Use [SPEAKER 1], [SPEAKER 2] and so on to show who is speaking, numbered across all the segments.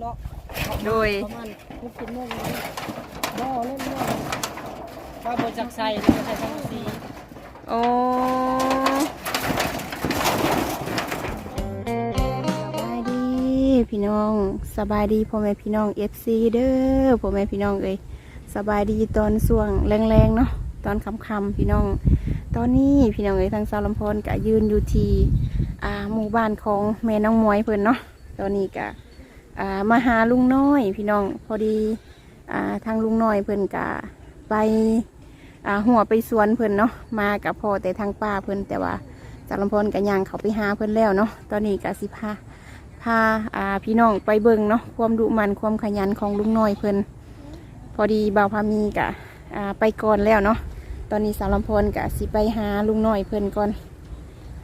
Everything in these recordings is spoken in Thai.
[SPEAKER 1] เนาะ
[SPEAKER 2] โดย
[SPEAKER 1] ประมาณหกสิบโมงนี้บ่เล่นเนาะ
[SPEAKER 3] ว่าบนจักใส่แล้วก็ใส่ทั้งสี
[SPEAKER 2] โอ้สบายดีพี่น้องสบายดีพ่อแม่พี่น้อง FC เด้อพ่อแม่พี่น้องเอ้ยสบายดีตอนส่วงแรงๆเนาะตอนค่ำๆพี่น้อง ตอนนี้พี่น้องเอ้ยทางสาวลำพรก็ยืนอยู่ที่อ่าหมู่บ้านของแม่น้องมวยเพิ่นเนาะตอนนี้ก็อ่า มาหาลุงน้อย พี่น้องพอดีอาทางลุงน้อยเพิ่นก็ไปหัวไปสวนเพิ่นเนาะมากับพ่อแต่ทางป้าเพิ่นแต่ว่าจารำพรกับยางเขาไปหาเพิ่นแล้วเนาะตอนนี้กะสิพาพาาพี่น้องไปเบิ่งเนาะความดุมันความขยันของลุงน้อยเพิ่นพอดีบ่าวพามีกะไปก่อนแล้วเนาะตอนนี้สารำพรกะสิไปหาลุงน้อยเพิ่นก่อน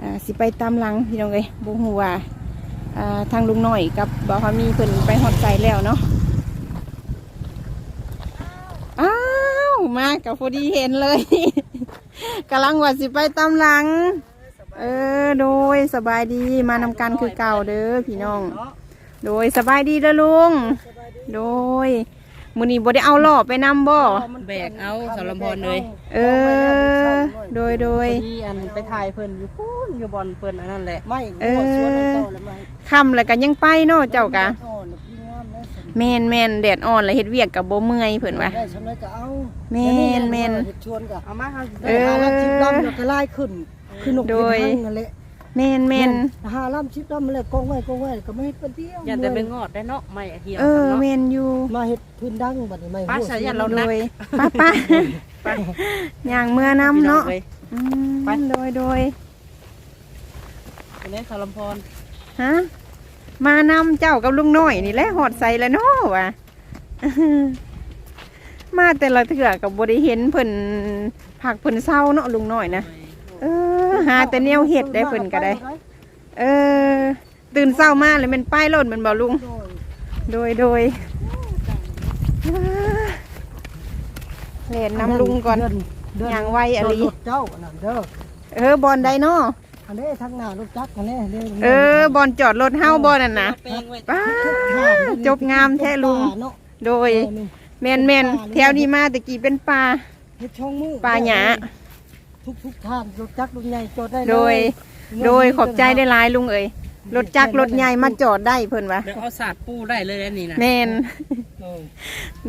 [SPEAKER 2] อสิไปตามหลังพี่น้องเลยบ่ฮู้ว่าอ่า ทางลุงหน่อยกับบ่าวพามีเพิ่นไปฮอดใจแล้วเนาะอ้าวมากับพอดีเห็นเลยกำลังวัดสิไปตามหลัง เออโดยสบายดีมานำกันคือเก่าเด้อพี่น้อง โดยสบายดีเด้อลุง โดย มือนี้บ่ได้เอาล่อไปนำบ่
[SPEAKER 3] แบกเอาสารพรเลย
[SPEAKER 2] เออ โดยโดย
[SPEAKER 3] พอดีอันไปถ่ายเพิ่นอยู่พูนอยู่บอลเพิ่นอันนั้นแหละ
[SPEAKER 1] ไม่
[SPEAKER 2] เออ
[SPEAKER 1] หัวสวนของเจ้าแล้วไม่
[SPEAKER 2] คำแล้วก็ยังไปเนาะเจ้ากะ
[SPEAKER 1] อ่อนพี่งามแล้วสม
[SPEAKER 2] แมนแมนแดดอ่อนแล้วเฮ็ดเวียกกับบ่เมื่อยเพิ่นว่า
[SPEAKER 1] ได้ฉันเลยก็เอา
[SPEAKER 2] แม่นแม่น
[SPEAKER 1] เฮ็ดชวนก็
[SPEAKER 3] เอามาเฮาสิ
[SPEAKER 2] เออ
[SPEAKER 1] หาลำชิบลำแล้วก็ไล่ขึ้นขึ้นนก
[SPEAKER 2] โดย
[SPEAKER 1] ขึ้นห้างนั่นแหละ
[SPEAKER 2] แมนแมน
[SPEAKER 1] หาลำชิบลำแล้วกองไว้กองไว้ก็ไม่เฮ็ดเป็นเดียว
[SPEAKER 3] อย่าแต่ไปงอดได้เนาะไม่เหี่ยว
[SPEAKER 2] เออ
[SPEAKER 3] เนาะ
[SPEAKER 2] แมนอยู่
[SPEAKER 1] มาเฮ็ดพื้นดังบัดนี้ไม่
[SPEAKER 3] ป้า
[SPEAKER 1] หัว
[SPEAKER 3] สายัน
[SPEAKER 1] ส
[SPEAKER 3] เรา
[SPEAKER 1] วน
[SPEAKER 2] โด
[SPEAKER 3] นัก
[SPEAKER 2] ยป้าป้า
[SPEAKER 3] ไป
[SPEAKER 2] อย่างเมื่อน้ำเนาะ
[SPEAKER 3] พี่อ้ย
[SPEAKER 2] อืม
[SPEAKER 3] ไป
[SPEAKER 2] โดยโดย
[SPEAKER 3] เป็นนี้สารพร
[SPEAKER 2] ฮะมานำเจ้ากับลุงน้อยนี่แหละหอดใส่แล้วเนาะวะมาแต่ละเถื่อกับบริเห็นเพิ่นผักเพิ่นเศร้าเนาะลุงน้อยนะ เออ หาแต่แนวเห็ดได้เพิ่นก็ได้ เออ ตื่นเศร้ามาเลยเป็นป้ายรถมันบ่ลุง โดยโดยเล่นน้ำลุงก่อน
[SPEAKER 1] เดิเดิน
[SPEAKER 2] อย่างไวอะลี
[SPEAKER 1] รถเจ้าอันนั่นเด้อ
[SPEAKER 2] เออบอลไดเนาะ
[SPEAKER 1] อันนี้ทางหน้ารถจักรอันนี้ด้
[SPEAKER 2] เออบอลจอดรถเฮาบอลนั่นนะ
[SPEAKER 3] เปลงไว้
[SPEAKER 2] ป้าจบงามแท้ลุง
[SPEAKER 1] เนาะ
[SPEAKER 2] โดยแมนแมนแถวนี้มาตะกี้เป็นปลา
[SPEAKER 1] เฮ็ดช่องมือ
[SPEAKER 2] ปลาหยา
[SPEAKER 1] ทุกทุกๆท่านรถจักรรถใหญ่จอดได้เลย
[SPEAKER 2] โดย โดยขอบใจได้หลายลุงเอ๋ยรถจักรรถใหญ่มาจอดได้เพิ่นวะ
[SPEAKER 3] เดี๋ยวเอาสาดปูได้เลยอันนี้นะ
[SPEAKER 2] แมน
[SPEAKER 1] เออ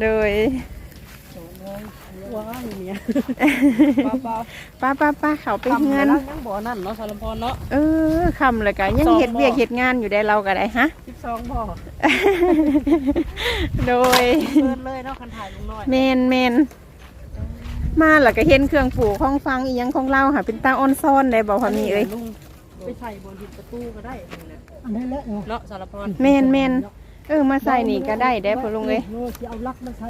[SPEAKER 2] โดย
[SPEAKER 1] จอดเลย
[SPEAKER 3] ว้ายเนี่ยป้าป้า
[SPEAKER 2] ป้าป้าป้าเขาไป
[SPEAKER 3] ทำ
[SPEAKER 2] เงิน
[SPEAKER 3] แล้วยังบ่นั่นเนาะสารพรเนาะ
[SPEAKER 2] เออคำเลยกะยังเห็ดเวียกเห็ดงานอยู่ได้เราก็ได้ฮะ
[SPEAKER 3] 12บ่
[SPEAKER 2] โดย
[SPEAKER 3] เปิดเลยเนาะคันถ่ายลุงน้อย
[SPEAKER 2] แมนแมน มาแล้วก็เห็นเครื่องปลูกของฟังอีหยังของเราค่ะ เป็นตาออนซ่อนได้บอกว่ามีเอ้ย
[SPEAKER 3] ลุงไปใส่บนหินประตูก็ได้นี่แหละ
[SPEAKER 1] อันนี้แหละเนาะ
[SPEAKER 3] เนาะสารพร
[SPEAKER 2] แมนแมนเออมาใส่นี่ก็ได้ได้อพอลุงเอ้ย
[SPEAKER 1] โสิเอาลักมาใส่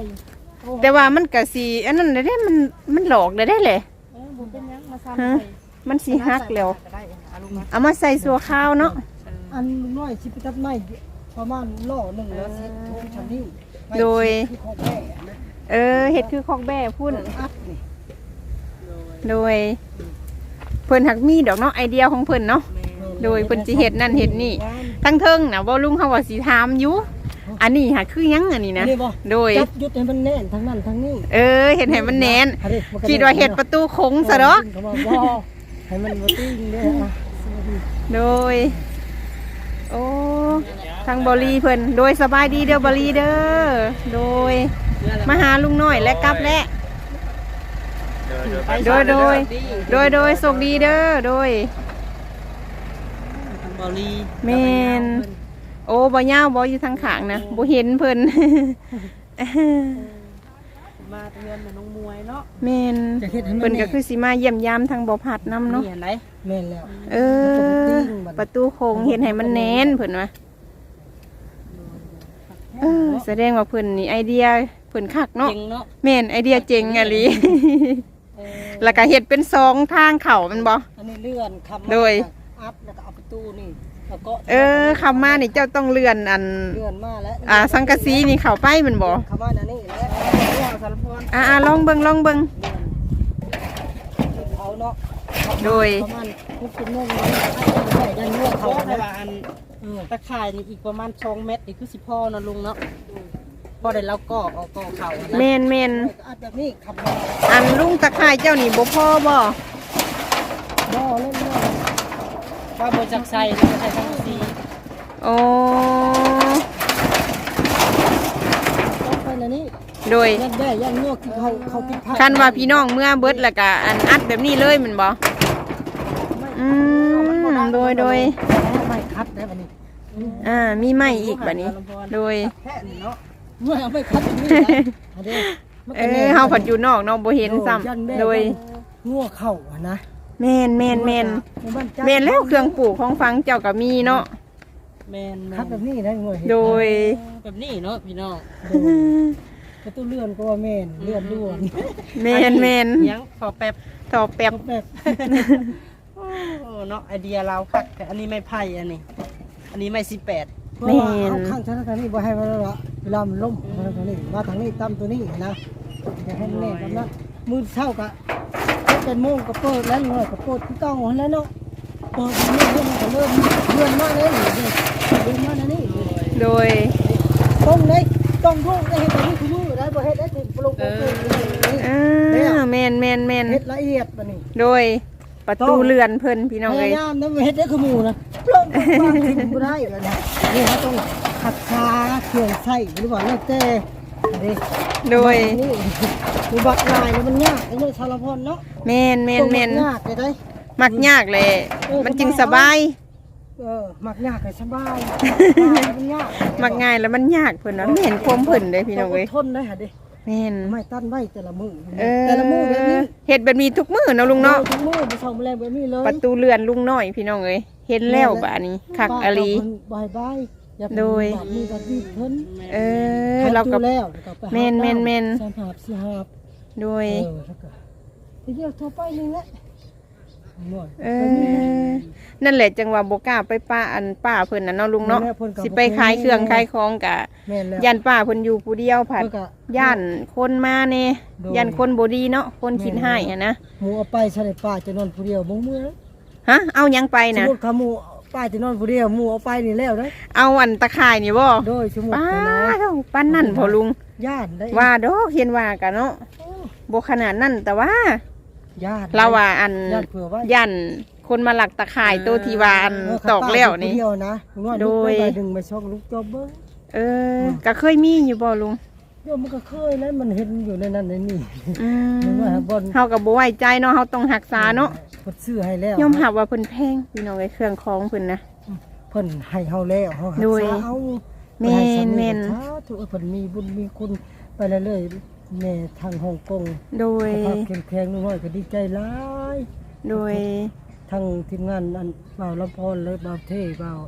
[SPEAKER 1] โอ้
[SPEAKER 2] แต่ว่ามันก็สีอันนั้นได้มันมันหลอกได้ได้แหละ
[SPEAKER 3] เออบ่เป็นหยังมาซ้ำ
[SPEAKER 2] ฮะ
[SPEAKER 3] ใส่
[SPEAKER 2] มันสีฮักแล้ว
[SPEAKER 3] ก็ได้เอาลุงมา
[SPEAKER 2] เอามาใส่สัวข้าวเนาะ
[SPEAKER 1] อันน้อยสิไปตัดไม้ประมาณล่อหนึ่งแล้วสิโทงชันนี่
[SPEAKER 2] โดย
[SPEAKER 1] ที่ของแม่นะ
[SPEAKER 2] เออเห็ดคือคอกแบ่พุ่น
[SPEAKER 1] อัดนี่
[SPEAKER 2] โดย เพิ่นหักมีดอกเนาะไอเดียของเพิ่นเนาะโดยเพิ่นสิเฮ็ดนั่นเฮ็ดนี่ทั้งเทิงนะบ่ลุงเขาว่าสิถามอยู่อันนี้หาคือหยังอันนี้นะ
[SPEAKER 1] นี่บ่
[SPEAKER 2] โดย
[SPEAKER 1] จับยุดให้มันแน่นทั้งนั้นทั้งนี้
[SPEAKER 2] เออเห็ดให้มันแน่น
[SPEAKER 1] อันี้มันก็
[SPEAKER 2] คิดว่าเห็ดประตูโค้งซะดอก
[SPEAKER 1] เขาบอกว่าให้มันบ่ติ้งเด้ออะสวัสดี
[SPEAKER 2] โดย โอ้ทางบรีเพิ่นโดยสบายดีเด้อบรีเด้อโดย มาหาลุงน้อยและกลับแล้วโดยโดยโดยโดยสุขดีเด้อโดย
[SPEAKER 3] ทางบอลี
[SPEAKER 2] แม่นโอ้บ่ยาวบ่อยู่ทางขางนะบ่เห็นเพิ่น
[SPEAKER 3] มาเตือนน้องมวยเนาะ
[SPEAKER 2] แม่น
[SPEAKER 1] จะเฮ็ดให้มัน
[SPEAKER 2] เพิ่นก็
[SPEAKER 1] แน่
[SPEAKER 2] คือสิมาเยี่ยมยามทางบ่พัดนํเนาะ
[SPEAKER 3] นี่เห็นไหม
[SPEAKER 1] แม่นแล้ว
[SPEAKER 2] เออประตูโค้งเฮ็ดให้มันแน่นเพิ่นว่าเออแสดงว่าเพิ่นนี่ไอเดียเพิ่นคักเนาะ
[SPEAKER 3] เก่งเนาะ
[SPEAKER 2] แม่นไอเดียเจ๋งอะลี
[SPEAKER 3] เออ
[SPEAKER 2] แล้วก็เฮ็ดเป็นสองทางเข้าแมันบ่
[SPEAKER 1] อันนี้เลื่อนคำ
[SPEAKER 2] โดย
[SPEAKER 1] อัพแล้วก็เอาประตูนี่แล้วก็
[SPEAKER 2] เออคำมานี่เจ้าต้องเลื่อนอัน
[SPEAKER 1] เลื่อนมาแล้ว
[SPEAKER 2] อ่าสังกะสีนี่เข้าไปแมันบ่
[SPEAKER 1] คำว่านั่นนี่แหละ
[SPEAKER 3] สารพร
[SPEAKER 2] อ่าอ่าลองเบิ่งลองเบิ่ง
[SPEAKER 1] เขาเนาะ
[SPEAKER 2] โดย
[SPEAKER 1] ประมาณหกสิบโมงนี้ได้ยันนวด
[SPEAKER 3] เขา
[SPEAKER 1] เขา
[SPEAKER 3] แต่
[SPEAKER 1] นะ
[SPEAKER 3] ว่าอัน
[SPEAKER 1] เออ
[SPEAKER 3] ตะข่ายนี่อีกประมาณ2เมตรนี่คือสิพ่อเนาะลุงเนาะ พอได้เรากอกเอากอกเขานะ
[SPEAKER 2] แมนแมน
[SPEAKER 1] อัดแบบนี้ขับบ่
[SPEAKER 2] อันลุงตะข่ายเจ้านี่บ่พอบ่
[SPEAKER 1] บ่เล่นเล่น
[SPEAKER 3] ว่าบ่จักใส่แล้วก็ใส่ทั้งสี
[SPEAKER 2] โอ้
[SPEAKER 1] ต้องไปแล้วนี่
[SPEAKER 2] โดย
[SPEAKER 1] ยันได้ยันงวกที่เขาเขากินผัก
[SPEAKER 2] คันว่าพี่น้องเมื่อเบิดแล้วก็อันอัดแบบนี้เลยแมันบ่อืมโดยโดย
[SPEAKER 1] ไม่คัดได้บัดนี้
[SPEAKER 2] อ่ามีไม้อีกบัดนี้ โดย
[SPEAKER 3] แค่นี้เนาะ
[SPEAKER 1] เมื่อเอาไปคัดแบบนี้นะอันนี้มัน
[SPEAKER 2] เอ
[SPEAKER 1] ก็แน่
[SPEAKER 2] อเฮาผัดอยู่นอกเนาะบ่เห็นซ้ำ
[SPEAKER 1] ยันแม่
[SPEAKER 2] โดย
[SPEAKER 1] งัวเข่าอะนะ
[SPEAKER 2] แม่นแม่นแม่น
[SPEAKER 1] บ้านจ้า
[SPEAKER 2] แม่นแล้วเครื่องปลูกของฟังเจ้าก็มีเนาะ
[SPEAKER 3] แม่น
[SPEAKER 1] คัดแบบนี้นะงัวเห็น
[SPEAKER 2] โดย
[SPEAKER 3] แบบนี้เนาะพี่น้อง
[SPEAKER 1] ประตูเลื่อนก็ว่าแม่นเลื่อนด่วน
[SPEAKER 2] แม่นแม่น
[SPEAKER 3] ยังพอแป๊บ
[SPEAKER 2] ต่อแป๊บ
[SPEAKER 1] แบบ
[SPEAKER 3] โอ้เนาะไอเดียเราคักแต่อันนี้ไม่ไผ่อันนี้ อันนี้ไม่สิบแปด
[SPEAKER 1] เพราะว่าเอาข้างทางทางนี้บ่ให้มันละเวลามันล่มมาทางนี้มาทางนี้ตั้มตัวนี้นะอย่าให้มันแน่แบบนั้นมือเช้ากะเป็นโมงก็เปิดแล้วงัวก็เปิดที่ต้องหัวแล้วเนาะเปิดนี่เริ่มก็เริ่มเลื่อนมาเลยนี่เลื่อนมาแล้วนี่
[SPEAKER 2] โดย
[SPEAKER 1] ตรงเลยต้องลูกได้เห็นแบบนี้คือลูกได้บ่เฮ็ดได้ถึงปลุกปลุกปลุกนี่
[SPEAKER 2] อ่าแม่นแม่นแม่น
[SPEAKER 1] เฮ็ดละเอียดบัดนี้
[SPEAKER 2] โดยประตูเรือนเพิ่นพี่น้อง
[SPEAKER 1] พ
[SPEAKER 2] เอ้ย
[SPEAKER 1] ยายามนะไม่เฮ็ดได้คือหมู่นะปลุกปลุกปลุกทิ้งบ่ได้แล้วนะ นี่เขาต้องขัดขาเครื่องใช้หรือว่าแล้วแต่อันนี้
[SPEAKER 2] โดย
[SPEAKER 1] นี่อุบัติลายแล้วมันยากไอ้นี่ชาลพรเนาะ
[SPEAKER 2] แม่นแม่นแม่น
[SPEAKER 1] ต้องยากเลยได้
[SPEAKER 2] มักยากเลย มันจึงสบาย
[SPEAKER 1] เออมักยากเลยสบายมันยาก
[SPEAKER 2] มักง่ายแล้วมันยากเพิ่นนะไม่เห็นความเพิ่นเลยพี่น้องเอ้ย
[SPEAKER 1] ทนได้หะเด้
[SPEAKER 2] แม่น
[SPEAKER 1] ไม่ตั้นไว้แต่ละมือ
[SPEAKER 2] เออ
[SPEAKER 1] แต่ละมือแบบนี้
[SPEAKER 2] เฮ็ดแบบนี้ทุกมื้อเนาะลุงเนาะ
[SPEAKER 1] ทุกมือไปส่งแมลงแบบนี้เลย
[SPEAKER 2] ประตูเรือนลุงน้อยพี่น้องเอ้ย เห็นแล้วบาดนี้คักอลี
[SPEAKER 1] บายบายอย่าไป
[SPEAKER 2] โดย
[SPEAKER 1] บาดมีบัดนี้เพิ่น
[SPEAKER 2] เออเรากับ
[SPEAKER 1] ดูแล้วเดี๋ยวก็ไปหา
[SPEAKER 2] แม่นแม่นแม่น
[SPEAKER 1] สามหาบสี่หาบ
[SPEAKER 2] โดย
[SPEAKER 1] เออแล้วก็ไปเที่ยวทั่วไปนี่แหละหน่อย
[SPEAKER 2] เออ นั่นแหละจังว่าบ่กล้าไปป้าอันป้าเพิ่นน่ะเนาะลุงเนาะ
[SPEAKER 1] แม่เพิ่นก็
[SPEAKER 2] สิไปขายเครื่องขายของกะ
[SPEAKER 1] แม่นแล้ว
[SPEAKER 2] ย่านป้าเพิ่นอยู่ผู้เดียวผัด
[SPEAKER 1] เพิ่นก็
[SPEAKER 2] ย่านคนมาแน่
[SPEAKER 1] โดย
[SPEAKER 2] ย่านคนบ่ดีเนาะคนคิดให้อะนะ
[SPEAKER 1] หมูเอาไปใช่ได้ป้าจะนอนผู้เดียวบ่เมื่อ
[SPEAKER 2] ฮะเอาหยังไป
[SPEAKER 1] สม
[SPEAKER 2] นะ
[SPEAKER 1] มุติเขาหมูป้าจะนอนผู้เดียวหมูเอาไปนี่แล้วเด้อ
[SPEAKER 2] เอาอันตะข่ายนี่บ่
[SPEAKER 1] โดยสมมุติ
[SPEAKER 2] ป้า
[SPEAKER 1] นะ
[SPEAKER 2] เท่าปั้นนั่นพอลุง
[SPEAKER 1] ญาติได้
[SPEAKER 2] ว่าดอกเห็นว่ากันเนาะบ่ขนาดนั้นแต่ว่า
[SPEAKER 1] ญาติ
[SPEAKER 2] เราว่าอัน
[SPEAKER 1] ญาติเผื่อไว้
[SPEAKER 2] ย่านคนมาหลักตะข่ายตัวที่ว่าอัน
[SPEAKER 1] เต
[SPEAKER 2] อกแล้วนี่
[SPEAKER 1] ป้าอยู่ผู้เดียวนะลุงน้อย
[SPEAKER 2] โด
[SPEAKER 1] ลุก
[SPEAKER 2] ย
[SPEAKER 1] ไปดึงไปช่องลูกจอบเบิ้ง
[SPEAKER 2] เออก็เคยมีอยู่บ่ลุง
[SPEAKER 1] เดี๋ยวมันก็เคยแล้วมันเห็นอยู่ในนั้นในนี่
[SPEAKER 2] อืม
[SPEAKER 1] มันว่าบอล
[SPEAKER 2] เฮาก็บ่ไว้ใจเนาะเฮาต้องรักษาเนาะ
[SPEAKER 1] เพิ่นซื้อให้แล้ว
[SPEAKER 2] ยอมรับว่าเพิ่นแพงพี่น้องไอ้เครื่องของเพิ่นนะ
[SPEAKER 1] เพิ่นให้เฮาแล้วเฮารัก
[SPEAKER 2] โดย
[SPEAKER 1] ษาเอา
[SPEAKER 2] แม่นแม่น
[SPEAKER 1] ถูกเพิ่นมีบุญมีคุณไปเรื่อยๆแม่ทางฮ่องกง
[SPEAKER 2] โดย
[SPEAKER 1] สภาพเข้มแข็งลุงน้อยก็ดีใจหลาย
[SPEAKER 2] โดย
[SPEAKER 1] ทั้งทีมงานอันบ่าวลำพรและบ่าวเท่บ่าว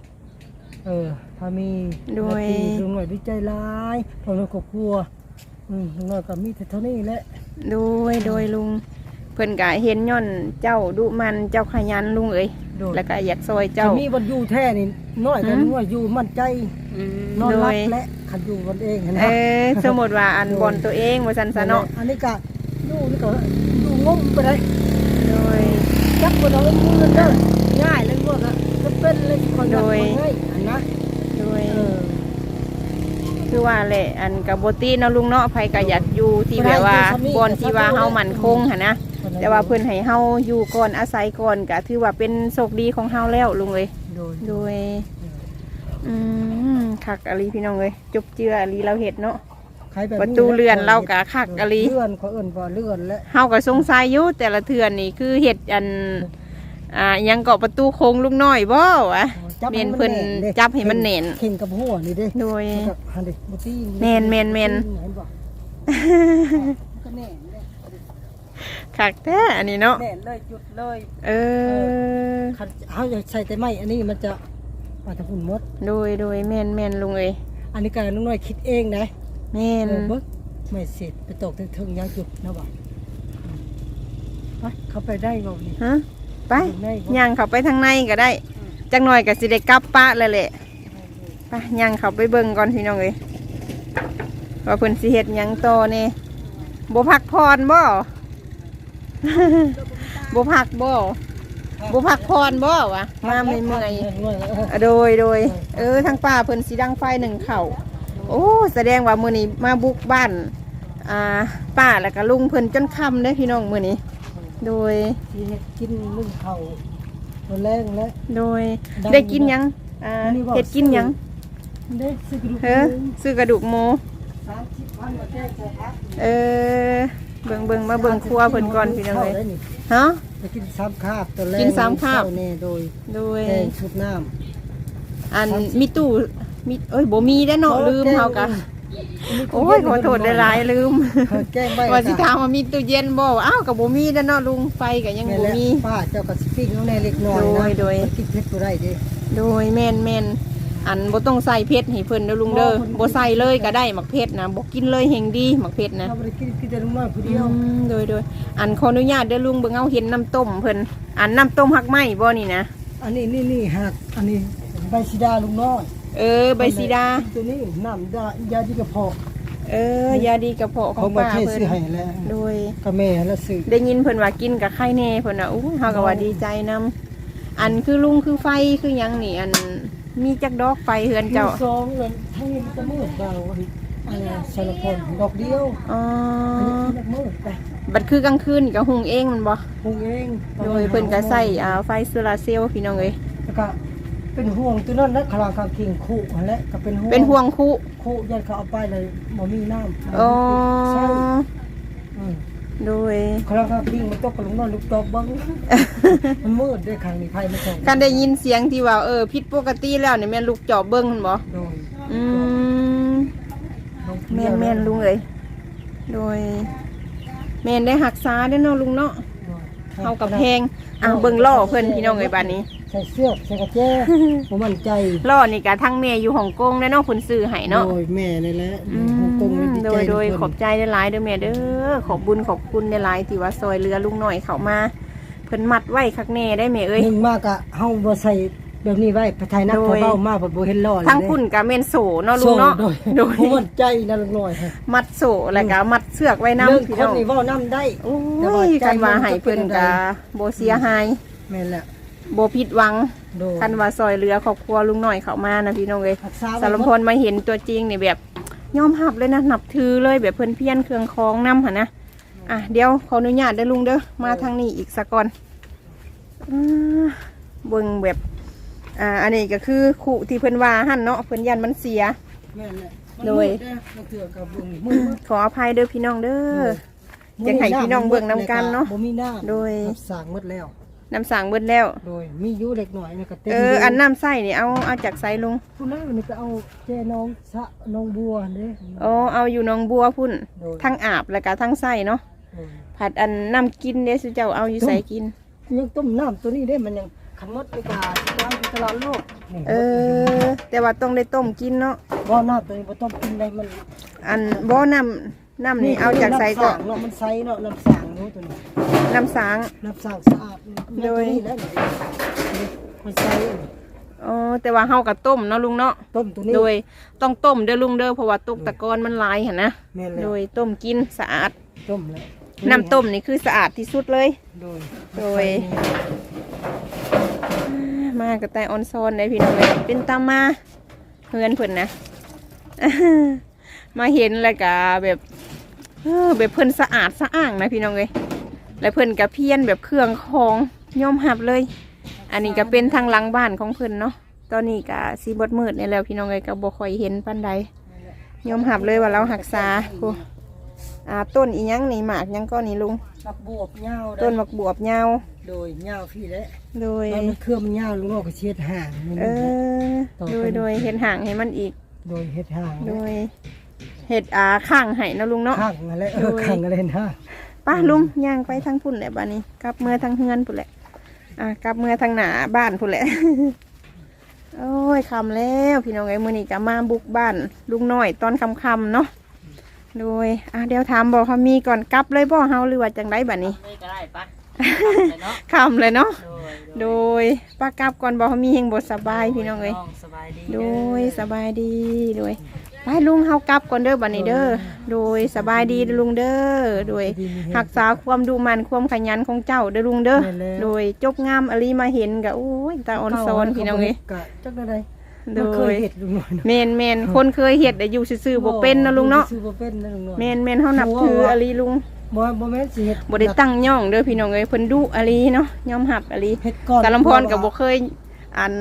[SPEAKER 1] เออพามี
[SPEAKER 2] โดย
[SPEAKER 1] นาทีลุงน้อยดีใจหลายพร้อมกับครอบครัวอืมลุงน้อยก็มีแต่เท่านี้แหละ
[SPEAKER 2] โดยโดยลุง เพิ่นก็เห็นย่อนเจ้าดุมันเจ้าขยันลุงเอ้ย
[SPEAKER 1] โดย
[SPEAKER 2] แล้วก็อยากซอยเจ้า
[SPEAKER 1] ถ้มีวันอยู่แท้นี่น้อยกัน
[SPEAKER 2] หืม
[SPEAKER 1] ว่าอยู่มั่นใจ
[SPEAKER 3] อืม
[SPEAKER 1] นอนรับ
[SPEAKER 2] โดย
[SPEAKER 1] และขันอยู่วันเองนะ
[SPEAKER 2] เออสมมติว่าอันบอลตัวเองว่าซั่นซะเนาะ
[SPEAKER 1] อันนี้ก็อยู่นี่ก็อยู่งงไปเลย
[SPEAKER 2] โดย
[SPEAKER 1] จักบ่เอามือเด้อง่าย
[SPEAKER 2] โดย
[SPEAKER 1] คนง่ายอันนะ
[SPEAKER 2] โดย
[SPEAKER 1] เออ
[SPEAKER 2] คือว่าแหละอันกับโบตีเนาะลุงเนาะไผก็อยากอยู่ที่แบบว่าบอลที่ว่าเฮามั่นคงหั่นนะแต่ว่าเพิ่นให้เฮาอยู่ก่อนอาศัยก่อนก็ถือว่าเป็นโชคดีของเฮาแล้วลุงเอ้ย
[SPEAKER 1] โดย
[SPEAKER 2] โดย อืมคักอลีพี่น้องเอ้ยจบเจืออลีเราเฮ็ดเนาะ
[SPEAKER 1] ใครแบบ
[SPEAKER 2] ประตูเรือนเราก็คักอะลี
[SPEAKER 1] เลื่อนเขาเอิ้นว่าเลื่อนและ
[SPEAKER 2] เฮาก็สงสัยอยู่แต่ละเทือนนี่คือเฮ็ดอัน อ่าอิหยังเกาะประตูโค้งลุงน้อยบ่วะ
[SPEAKER 1] จับ
[SPEAKER 2] เม
[SPEAKER 1] ให้
[SPEAKER 2] น
[SPEAKER 1] มั
[SPEAKER 2] เพิ่น
[SPEAKER 1] ด้
[SPEAKER 2] จับให้มันแน่น
[SPEAKER 1] เข่งกับหัวนี่เด้
[SPEAKER 2] โดย
[SPEAKER 1] แล้วก็หันดิบ่ตี
[SPEAKER 2] แม่นแม่นแม่น
[SPEAKER 1] เห็นบ่ก็แน่นเลย
[SPEAKER 2] คักแท้อันนี้เนาะ
[SPEAKER 1] แน่นเลยจุดเลย
[SPEAKER 2] เออ
[SPEAKER 1] คันเฮาอยากใส่แต่ไม้อันนี้มันจะอาจจะหุ่นหมด
[SPEAKER 2] โดยโดยแม่นแม่นลุงเอ้ย
[SPEAKER 1] อันนี้ก็น้องน้อยคิดเองนะ
[SPEAKER 2] แม่น
[SPEAKER 1] เออเบิ่งไม่เสร็จไปตกถึงๆยางจุดนะบ่ไปเข้าไปได้บ่นี่
[SPEAKER 2] ฮะ ไป
[SPEAKER 1] ได้บ่
[SPEAKER 2] ย่างเข้าไปทางในก็ได้จักหน่อยก็สิได้กลับปะแล้วแหละไปย่างเข้าไปเบิ่งก่อนพี่น้องเอ้ยว่าเพิ่นสิเฮ็ดหยังต่อแนี่บ่พักพรบ่บ่พักบ่บ่พักผ่อนบ่วะมาเมื่อยๆ
[SPEAKER 1] เมื่อยๆเออ
[SPEAKER 2] อะโดยโดยเออทางป่าเพิ่นสีดังไฟหนึ่งเข่าโอ้แสดงว่ามื้อนี้มาบุกบ้าน อ่า ป้าแล้วก็ลุงเพิ่นจนค่ำได้อพี่น้องมื้อนี้ โดย
[SPEAKER 1] ที่เฮ็ดกินนึ่งข้าวตัวแรงและ
[SPEAKER 2] โดย
[SPEAKER 1] ดัง
[SPEAKER 2] ได้กินหยังอ่า
[SPEAKER 1] อันนี้บอก
[SPEAKER 2] เฮ็ดกินหยัง
[SPEAKER 1] ได้ซื้อกระดูก
[SPEAKER 2] เฮ้อซื้อกระดูกหมู
[SPEAKER 1] สามสิบพันมาแจ้งใส่ครับ
[SPEAKER 2] เออเบิ่งเบิ่งมาเบิ่งครัวเพิ่นก่อนพี่น้องเอ้ยฮะ
[SPEAKER 1] ไปกินสามคาบตัวแรง
[SPEAKER 2] กินสามคาบ
[SPEAKER 1] เช้นี่โดย
[SPEAKER 2] โดย
[SPEAKER 1] แกงชุบน้ำ
[SPEAKER 2] อันมีตู้มีเอ้ยบ่มีได้อเนาะลืมเฮากะ โอ้ยขอโทษหลายๆลืม
[SPEAKER 1] เออแกงใบ
[SPEAKER 2] ว่าสิถามว่ามีตู้เย็นบ่อ้าวก็บ่มีได้อเนาะลุงไฟก็ยัง
[SPEAKER 1] แม่
[SPEAKER 2] บ่
[SPEAKER 1] และ
[SPEAKER 2] มี
[SPEAKER 1] ป้าเจ้าก็สปิ้งเอาแน่เล็กน้อย
[SPEAKER 2] โด
[SPEAKER 1] นะ
[SPEAKER 2] ยโดย
[SPEAKER 1] มันกินเผ็ดบ่ได้เด้
[SPEAKER 2] โดยแม่นแม่นอันบ่ต้องใส่เพชรให้เพิ่นเด้อลุงเด้อ
[SPEAKER 1] บ่เพิ่น
[SPEAKER 2] บ่ใส่เลยก็ได้หมักเพชรนะบ่กินเลยแห่งดีหมักเพชรนะ
[SPEAKER 1] เราบ่ได้กินกินแต่ลุงน้อยผู้
[SPEAKER 2] อื
[SPEAKER 1] เดียว
[SPEAKER 2] มโดยโดยอันขออนุญาตเด้อลุงเบิ่งเอาเห็นน้ำต้มเพิ่นอันน้ำต้มหักไหมบ่นี่นะ
[SPEAKER 1] อันนี้นี่นี่หักอันนี้ใบสีดาลุงน้อย
[SPEAKER 2] เออ ใบสีดา
[SPEAKER 1] ตัวนี้น้ำดายาดีกระเพาะ
[SPEAKER 2] เออ ยาดีกระเพาะข
[SPEAKER 1] เขา
[SPEAKER 2] อง
[SPEAKER 1] มา
[SPEAKER 2] ป้า
[SPEAKER 1] เทศ
[SPEAKER 2] เพิ่น
[SPEAKER 1] ซื้อให้แล้ว
[SPEAKER 2] โดย
[SPEAKER 1] ก็แม่แล้วซื้อ
[SPEAKER 2] ได้ยินเพิ่นว่ากินกับไข่แน่เพิ่นน่ะอู้เฮาก็ว่าดีใจนํอันคือลุงคือไฟคือหยังนี่อันมีจักดอกไฟเฮือนเจ้า
[SPEAKER 1] สองเลยทั้งนี้มันจะมืดเบาอันนี้สารพลดอกเดียว
[SPEAKER 2] อ๋อ
[SPEAKER 1] อันนี้มันมืดไป
[SPEAKER 2] บัดคือกลางคืนก็หุงเองมันบ่
[SPEAKER 1] ปรุงเอง
[SPEAKER 2] โดยเพิ่นก็ใส่อ่าไฟโซลาร์เซลล์พี่น้องเอ้ย
[SPEAKER 1] แล้วก็ เป็นห่วงตัวนั้นและคลางคางคิงคู่นั่นแหละก็เป็นห่วง
[SPEAKER 2] เป็นห่วงคู่
[SPEAKER 1] คู่ยันเขาเอาไปเลยบ่มีน้ำ
[SPEAKER 2] อ๋อ
[SPEAKER 1] ใช่อืม
[SPEAKER 2] โดย
[SPEAKER 1] คลางคางคิงมันตกกับลุงนอนลูกจอบเบิ้งมันมืดด้วยครั้งนี้ไฟไม่ส่ง
[SPEAKER 2] การได้ยินเสียงที่ว่าเออผิดปกติแล้วนี่แม่นลูกจอบเบิ่งหั่นบ่
[SPEAKER 1] โดย
[SPEAKER 2] อืม
[SPEAKER 1] ลง
[SPEAKER 2] แม่นแม่นลุงเอ้ยโดยแม่นได้หักษาได้อเนาะลุงเนาะเฮากับแพงอะเบิ่งล่อเพิ่นพี่น้องเอ้ยบัดนี้
[SPEAKER 1] ใส่เสื้อใส่กระเจ้ผมมั่นใจ
[SPEAKER 2] ล่อนี่ก็ทั้งแม่อยู่ฮ่องกงได้อเนาะเพิ่นซื้อให้เนาะ
[SPEAKER 1] โดยแม่นี่แหละ
[SPEAKER 2] อื
[SPEAKER 1] ฮ่องกงเลย
[SPEAKER 2] ม
[SPEAKER 1] ดี
[SPEAKER 2] โด
[SPEAKER 1] ใจ
[SPEAKER 2] ยโดย
[SPEAKER 1] ทุก
[SPEAKER 2] ข
[SPEAKER 1] ค
[SPEAKER 2] อนบใจได้หลายๆเด้อแม่เด้อขอบบุญขอบคุณได้หลายที่ว่าซอยเรือลุงหน่อยเข้ามาเพิ่นมัดไว้คักแน่ได้แม่เอ้ย
[SPEAKER 1] หนึ่งมากอะเฮาบ่ใส่แบบนี้ไว้พระไทยนัก
[SPEAKER 2] โด
[SPEAKER 1] พอยเบ้ามากบ่บ่เห็นล้อเลย
[SPEAKER 2] ทั้งพุ่นกับเมนโซเนาะลุงเนาะ
[SPEAKER 1] โดย
[SPEAKER 2] โดย
[SPEAKER 1] ผมมั่นใจนะลุงน้อยฮะ
[SPEAKER 2] มัดโซแล้วก็มัดเสือกไว้
[SPEAKER 1] เรื่อง
[SPEAKER 2] น้ำพี่
[SPEAKER 1] ค
[SPEAKER 2] น้
[SPEAKER 1] น
[SPEAKER 2] อง
[SPEAKER 1] นี่เว้านํได้
[SPEAKER 2] โอ้
[SPEAKER 1] แต่ว่ายใจ
[SPEAKER 2] กันว่า
[SPEAKER 1] มัน
[SPEAKER 2] ให้เพิ่น
[SPEAKER 1] จะเป็น
[SPEAKER 2] กะ
[SPEAKER 1] อะไร
[SPEAKER 2] โบเสียหาย
[SPEAKER 1] แม่นแหละ
[SPEAKER 2] โบผิดหวัง
[SPEAKER 1] โดย
[SPEAKER 2] กันว่าซอยเรือครอบครัวลุงหน่อยเข้ามานะพี่น้องเอ้ย
[SPEAKER 1] รักษาไว้
[SPEAKER 2] สารพลมาเห็นตัวจริงนี่แบบยอมรับเลยนะนับถือเลยแบบเพิ่นเพี้ยนเครื่องคองน้ำหั่นนะอะเดี๋ยวขออนุญาตได้อลุงเด้อมาทางนี้อีกสักก่อนอ่าเบิ่งแบบอ่าอันนี้ก็คือขู่ที่เพิ่นว่าหั่นเนาะเพิ่นยันมันเสีย
[SPEAKER 1] แม่นแหละมัน
[SPEAKER 2] โดย
[SPEAKER 1] มืนะมันเถื่อกับเบิ่งมือ
[SPEAKER 2] ขออภัยเด้อพี่น้องเด้อ อยากให้พี่น้องเบิ่งนำกันเนาะ
[SPEAKER 1] บ่มีน้ำ
[SPEAKER 2] โดย
[SPEAKER 1] รับสร้างหมดแล้ว
[SPEAKER 2] น้ำสางเบิดแล้ว
[SPEAKER 1] โดยมีอยู่เล็กน้อยนี่ก็เต็ม
[SPEAKER 2] เออ อันน้ำใส่นี่เอาเอาจากใส่ลุง
[SPEAKER 1] ผู้นั้นนี่ก็เอาแจน้องสะน้องบัวเด้
[SPEAKER 2] อ๋อเอาอยู่หนองบัวพุ่น
[SPEAKER 1] โดย
[SPEAKER 2] ทั้งอาบแล้วก็ทั้งใส่เนาะ
[SPEAKER 1] โดย
[SPEAKER 2] ผัดอันน้ำกินเด้สิเจ้าเอาอยู่ใส่กิน
[SPEAKER 1] ยังต้มน้ำตัวนี้ได้มันยังขันมดไปกาล้างตลอดโลกนี่
[SPEAKER 2] เออ แต่ว่าต้องได้ต้มกินเนาะ
[SPEAKER 1] บ่น้ำตัวนี้บ่ต้องกินได้มัน
[SPEAKER 2] อันบ่อน้ำน้ำนี่เอาจากใส่ก็
[SPEAKER 1] น้ำสางเนาะมันใสเนาะน้ำสาง เนาะตัวนี้
[SPEAKER 2] น้ำสาง
[SPEAKER 1] น้ำสางสะอาด
[SPEAKER 2] โดย
[SPEAKER 1] นี่แล้วนี่นี่มันใส
[SPEAKER 2] อ๋อแต่ว่าเฮาก็ต้มเนาะลุงเนาะ
[SPEAKER 1] ต้มตัวนี้
[SPEAKER 2] โดยต้องต้มเด้อลุงเด้อเพราะว่าตุกตะกอนมันหลายหั่นนะ
[SPEAKER 1] แม่นแล้ว
[SPEAKER 2] โดยต้มกินสะอาด
[SPEAKER 1] ต้มแล้ว
[SPEAKER 2] น้ำต้มนี่คือสะอาดที่สุดเลย
[SPEAKER 1] โดย
[SPEAKER 2] โดย มากระต่ายออนซอนได้พี่น้องเลยเป็นตามมาเพื่อนเพิ่นนะ มาเห็นแล้วก็แบบ เออแบบเพิ่นสะอาดสะอ้างนะพี่น้องเลยแล้วเพิ่นก็เพี้ยนแบบเครื่องของย่อมหับเลย อันนี้ก็เป็นทางหลังบ้านของเพิ่นเนาะตอนนี้ก็สีบดมืดนี่แล้วพี่น้องเลยก็บ่ค่อยเห็นปานใดย่อมหับเลยว่าเราหักษาโอ้อ่าต้นอีหยังนี่หมากหยังก็นี่ลุง
[SPEAKER 1] ปักบวบยาวได้
[SPEAKER 2] ต้นมักบวบยาว
[SPEAKER 1] โดยยาวพี่แหละ
[SPEAKER 2] โดย
[SPEAKER 1] ตอนมันเครื่องมันยาวลุงโลกก็เช็ดห่างนี่
[SPEAKER 2] เอ
[SPEAKER 1] มัน
[SPEAKER 2] อโดยโดยเห็ดห่างให้มันอีก
[SPEAKER 1] โดยเฮ็ดห่าง
[SPEAKER 2] โดย เห็ดอาข้างให้เนาะลุงเนาะ
[SPEAKER 1] ข้างอะไรเอ
[SPEAKER 2] โด
[SPEAKER 1] อยข้างอะไรนะ
[SPEAKER 2] ป้าลุงย่างไปทางพุ่นแหละบ้านนี้ กลับเมื่อทางเฮือนพุ่นแหละ อะกลับเมื่อทางหนาบ้านพุ่นแหละ โอ้ยคำแล้วพี่น้องไอ้ยมือนี้จะมาบุกบ้าน ลุงน้อยตอนคำคำๆเนาะโดยอะเดี๋ยวถามบอกเขามีก่อนกลับเลยบ่เฮาหรือว่าจังไรบ้านนี้
[SPEAKER 3] ไม่ก็ได้ปะเนาะ
[SPEAKER 2] คำเลยเนาะ
[SPEAKER 3] โดย
[SPEAKER 2] โดยป้ากลับก่อนบอกเขามีเฮงบทสบายพี่น้องเอ้ย
[SPEAKER 3] สบายดี
[SPEAKER 2] โดยสบายดีโดย ไปลุงเฮากลับก่อนเด้อบัดนี้เด้อโดยสบายดีเด้อลุงเด้อโดย
[SPEAKER 1] ดีมีแฮง
[SPEAKER 2] รักษาความดูมันความขยันของเจ้าเด้อลุงเด้อ
[SPEAKER 1] แม่นแล้ว
[SPEAKER 2] โดยจบงามอลีมาเห็นก็โอ้ยตาอ่อนซอนพี่น้องเอ้ย
[SPEAKER 1] กะจักได้ได
[SPEAKER 2] โด
[SPEAKER 1] บ่เคย
[SPEAKER 2] ย
[SPEAKER 1] เฮ็ดลุงน้อยเนาะ
[SPEAKER 2] แม่นแม่นคนเคยเฮ็ดแต่อยู่ซื่อๆบ่เป็นเนาะลุงเนาะ
[SPEAKER 1] ซื้อบ่เป็นนะลุงน้อย
[SPEAKER 2] แม่นแม่นเฮานับถืออลีลุง
[SPEAKER 1] บ่บ่แม่นสิเฮ็ด
[SPEAKER 2] บ่ได้ตั้งย่องเด้อพี่น้องเอ้ยเพิ่นดุอลีเนาะยอมรับอลี
[SPEAKER 1] เฮ็ดก่อน
[SPEAKER 2] กาลำพรก็บ่เคย อัน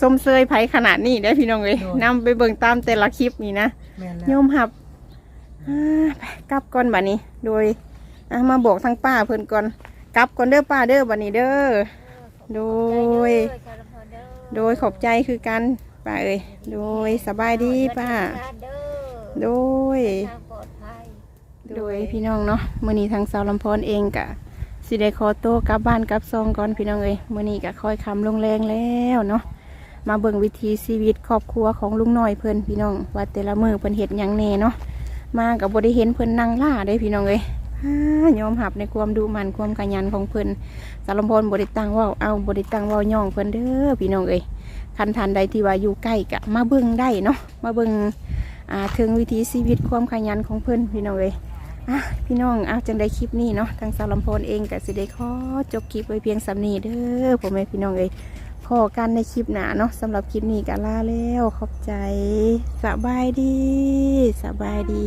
[SPEAKER 2] ส้มเซยไผขนาดนี้ได้อพี่น้องเอ้ย
[SPEAKER 1] โดย
[SPEAKER 2] นำไปเบิ่งตามแต่ละคลิปนี่นะ
[SPEAKER 1] แม่น
[SPEAKER 2] โย
[SPEAKER 1] แล้ว
[SPEAKER 2] มหับอ่าไปกลับก่อนบัดนี้ โดยอะมาบอกทางป้าเพิ่นก่อน กลับก่อนเด้อป้าเด้อบัดนี้เด้อ โดย โดยขอบใจคือกันป้าเอ้ย โดยสบายดีป้า โดย โดยพี่น้องเนาะมื้อนี้ทางสาวลำพรเองกะ สิได้ขอโตวกลับบ้านกลับซองก่อนพี่น้องเอ้ยมื้อนี้กะค่อยคำลงแรงแล้วเนาะมาเบิ่งวิถีชีวิตครอบครัวของลุงน้อยเพิ่นพี่น้องว่าแต่ละมือเพิ่นเฮ็ดหยังแน่เนาะมากับบได้เห็นเพิ่นนั่งล่าได้พี่น้องเอ้ยยอมหับในความดุมันความขยันของเพิ่นสาวลำพรบ่ได้ตั้งว้าเอาบ่ได้ตั้งว้าย่องเพิ่นเด้อพี่น้องเอ้ยคันทันใดที่ว่าอยู่ใกล้กะมาเบิ่งได้เนาะมาเบิ่งอ่าถึงวิถีชีวิตความขยันของเพิ่นพี่น้องเอ้ย พี่น้องเอาจังได้คลิปนี้เนาะทางสาวลำโพนเองกับสิได้ขอจบคลิปไว้เพียงสำนีเด้อผมแม่พี่น้องเอ้ยพอกันในคลิปหนาเนาะสำหรับคลิปนี้ก็ลาแล้วขอบใจสบายดีสบายดี